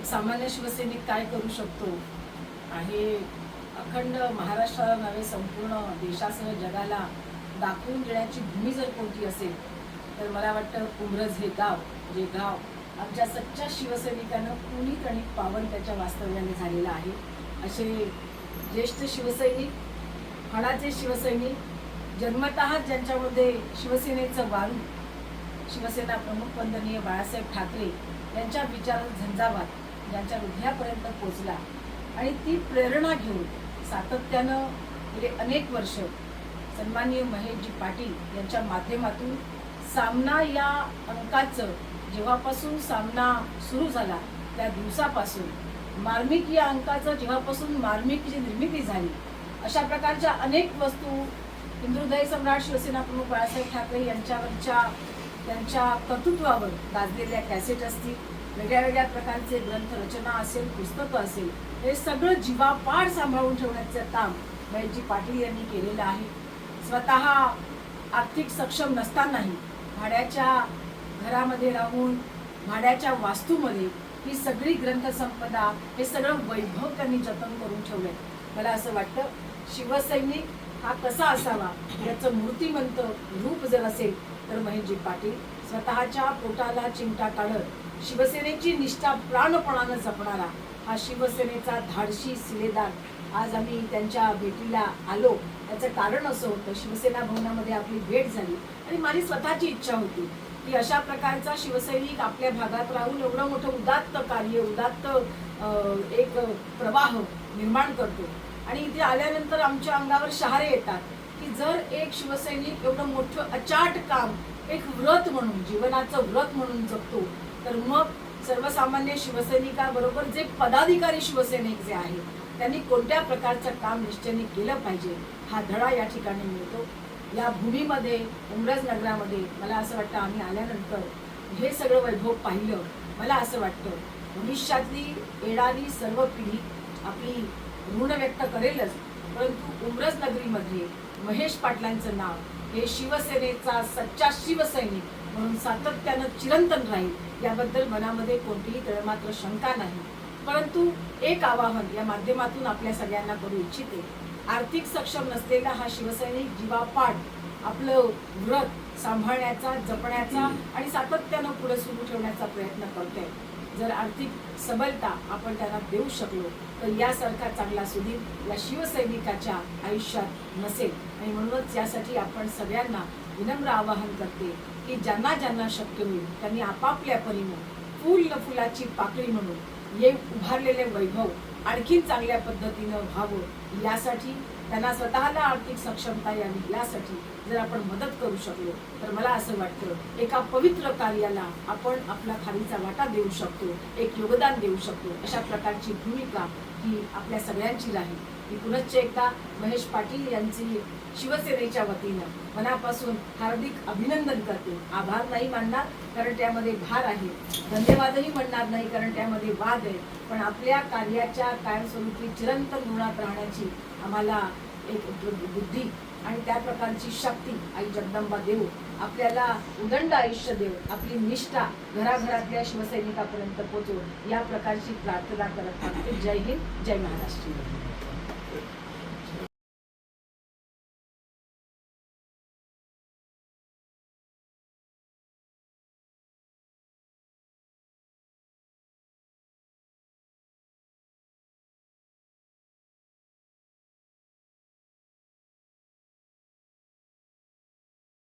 एक सामान्य शिवसैनिक काय करू शकतो? आणि अखंड महाराष्ट्राला नव्हे संपूर्ण देशासह जगाला दाखवून देण्याची भूमी जर कोणती असेल तर मला वाटतं कुमरज हे गाव जे गाव आमच्या सच्च्या शिवसैनिकानं पुनीत आणि पावन त्याच्या वास्तव्याने झालेलं आहे. असे ज्येष्ठ शिवसैनिक फणाचे शिवसैनिक जन्मतःच ज्यांच्यामध्ये शिवसेनेचं वारू शिवसेना प्रमुख वंदनीय बाळासाहेब ठाकरे यांच्या विचारात झंझावात. यांच्या हृदयापर्यंत पोचला आणि ती प्रेरणा घेऊन सातत्यानं गेले अनेक वर्ष सन्माननीय महेशजी पाटील यांच्या माध्यमातून सामना या अंकाचं जेव्हापासून सामना सुरू झाला त्या दिवसापासून मार्मिक या अंकाचं जेव्हापासून मार्मिकची निर्मिती झाली अशा प्रकारच्या अनेक वस्तू हिंदुहृदय सम्राट शिवसेना प्रमुख बाळासाहेब ठाकरे यांच्यावरच्या त्यांच्या कर्तृत्वावर गाजलेल्या कॅसेट असतील वेगळ्या वेगळ्या प्रकारचे ग्रंथ रचना असेल पुस्तकं असेल हे सगळं जीवापाड सांभाळून ठेवण्याचं काम महेशजी पाटील यांनी केलेलं आहे. स्वतः आर्थिक सक्षम नसतानाही भाड्याच्या घरामध्ये राहून भाड्याच्या वास्तूमध्ये ही सगळी ग्रंथसंपदा हे सगळं वैभव त्यांनी जतन करून ठेवलंय. मला असं वाटतं शिवसैनिक हा कसा असावा याचं मूर्तिमंत रूप जर असेल तर महेशजी पाटील स्वतःच्या पोटाला चिमटा काढत शिवसेनेची निष्ठा प्राणपणानं जपणारा हा शिवसेनेचा धाडशी सिलेदार. आज आम्ही त्यांच्या भेटीला आलो. याचं कारण असं होतं शिवसेना भवनामध्ये आपली भेट झाली आणि माझी स्वतःची इच्छा होती की अशा प्रकारचा शिवसैनिक आपल्या भागात राहून एवढं मोठं उदात्त कार्य उदात्त एक प्रवाह निर्माण करतो. आणि इथे आल्यानंतर आमच्या अंगावर शहारे येतात. की जर एक शिवसैनिक एवढं मोठं अचाट काम एक व्रत म्हणून जीवनाचं व्रत म्हणून जगतो तर मग सर्वसामान्य शिवसैनिकाबरोबर जे पदाधिकारी शिवसैनिक जे आहेत त्यांनी कोणत्या प्रकारचं काम निश्चयाने केलं पाहिजे हा धडा या ठिकाणी मिळतो. या भूमीमध्ये उमरज नगरामध्ये मला असं वाटतं आम्ही आल्यानंतर हे सगळं वैभव पाहिलं. मला असं वाटतं भविष्यातली येणारी सर्व पिढी आपली ऋण व्यक्त करेलच. परंतु उमरज नगरीमध्ये महेश पाटलांचं नाव हे शिवसेनेचा सच्चा शिवसैनिक म्हणून सातत्यानं चिरंतन राहील याबद्दल मनामध्ये कोणतीही तळमात्र शंका नाही. परंतु एक आवाहन या माध्यमातून आपल्या सगळ्यांना करू इच्छिते. आर्थिक सक्षम नसलेला हा शिवसैनिक जीवापाठ आपलं व्रत सांभाळण्याचा जपण्याचा आणि सातत्यानं पुढे सुरू ठेवण्याचा प्रयत्न करतोय. जर आर्थिक सबलता आपण त्यांना देऊ शकलो तर यासारखा चांगला सुधीर या शिवसैनिकाच्या आयुष्यात नसेल. आणि म्हणूनच यासाठी आपण सगळ्यांना विनम्र आवाहन करते की ज्यांना ज्यांना शक्य होईल त्यांनी आपापल्या परीनं फूल न फुलाची पाकळी म्हणून ये उभारलेले वैभव आणखीन चांगल्या पद्धतीनं व्हावं यासाठी त्यांना स्वतःला आर्थिक सक्षमता यावी यासाठी जर आपण मदत करू शकलो तर मला असं वाटतं एका पवित्र कार्याला आपण आपला खालीचा वाटा देऊ शकतो एक योगदान देऊ शकतो. अशा प्रकारची भूमिका ही आपल्या सगळ्यांची राहील. मी पुनश्च एकदा महेश पाटील यांची शिवसेनेच्या वतीनं मनापासून हार्दिक अभिनंदन करते. आभार नाही मानणार कारण त्यामध्ये भार आहे. धन्यवादही म्हणणार नाही कारण त्यामध्ये वाद आहे. पण आपल्या कार्याच्या कायमस्वरूपी चिरंतन ऋणात राहण्याची आम्हाला एक बुद्धी आणि त्या प्रकारची शक्ती आई जगदंबा देऊ. आपल्याला उदंड आयुष्य देऊ. आपली निष्ठा घराघरातल्या शिवसैनिकापर्यंत पोचवू या प्रकारची प्रार्थना करत थांबते जय हिंद जय महाराष्ट्र. Good.